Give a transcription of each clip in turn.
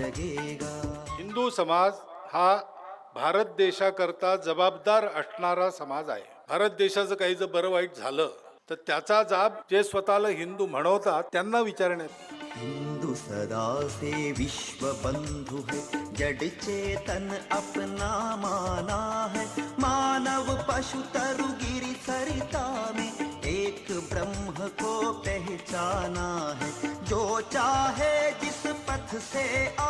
जगेगा। हिंदू समाज हा भारत देशाकरता जबाबदार असणारा समाज आहे. भारत देशाचं काही जर बरं वाईट झालं तर त्याचा जाब जे स्वतःला हिंदू म्हणवतात त्यांना विचारण्यात. हिंदू सदा से विश्व बंधु है जड़ चेतन अपना माना है। मानव पशु तरु गिरि सरिता में एक ब्रह्म को पहचाना है। जो चाहे जिस पथ से आए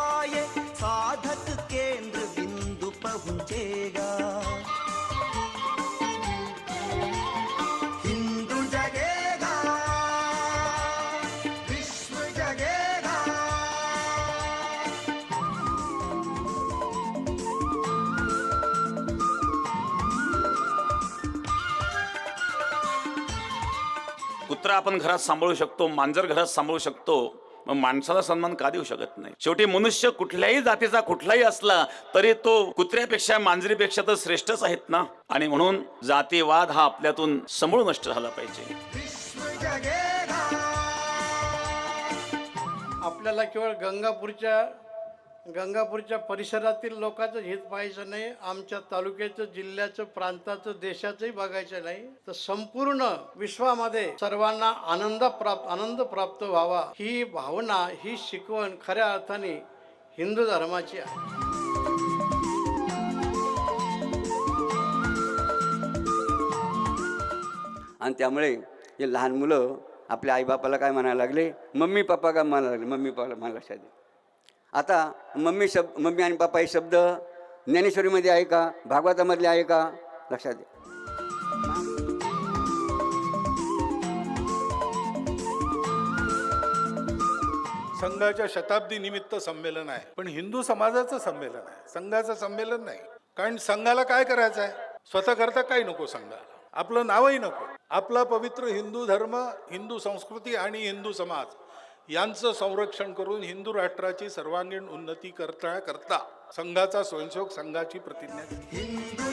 कुत्रा आपण घरात सांभाळू शकतो मांजर घरात सांभाळू शकतो मग माणसाला सन्मान का देऊ शकत नाही? शेवटी मनुष्य कुठल्याही जातीचा कुठलाही असला तरी तो कुत्र्यापेक्षा मांजरीपेक्षा तर श्रेष्ठच आहेत ना? आणि म्हणून जातीवाद हा आपल्यातून समूळ नष्ट झाला पाहिजे. आपल्याला केवळ गंगापूरच्या गंगापूरच्या परिसरातील लोकांचं हित पाहायचं नाही आमच्या तालुक्याचं जिल्ह्याचं प्रांताचं देशाचंही बघायचं नाही. तर संपूर्ण विश्वामध्ये सर्वांना आनंद प्राप्त आनंद प्राप्त व्हावा. ही भावना ही शिकवण खऱ्या अर्थाने हिंदू धर्माची आहे. आणि त्यामुळे हे लहान मुलं आपल्या आईबापाला काय म्हणायला लागले? मम्मी पप्पा काय म्हणायला लागले? मम्मी पप्पाला मला लक्षात दे आता मम्मी शब्द मम्मी आणि पप्पा हे शब्द ज्ञानेश्वरीमध्ये आहे का? भागवतामधले आहे का? लक्षात दे संघाच्या शताब्दी निमित्त संमेलन आहे पण हिंदू समाजाचं संमेलन आहे. संघाचं संमेलन नाही. कारण संघाला काय करायचं आहे? स्वतः करता काही नको संघाला. आपलं नावही नको. आपला पवित्र हिंदू धर्म हिंदू संस्कृती आणि हिंदू समाज यांचं संरक्षण करून हिंदू राष्ट्राची सर्वांगीण उन्नती करता करता संघाचा स्वयंसेवक संघाची प्रतिज्ञा हिंदू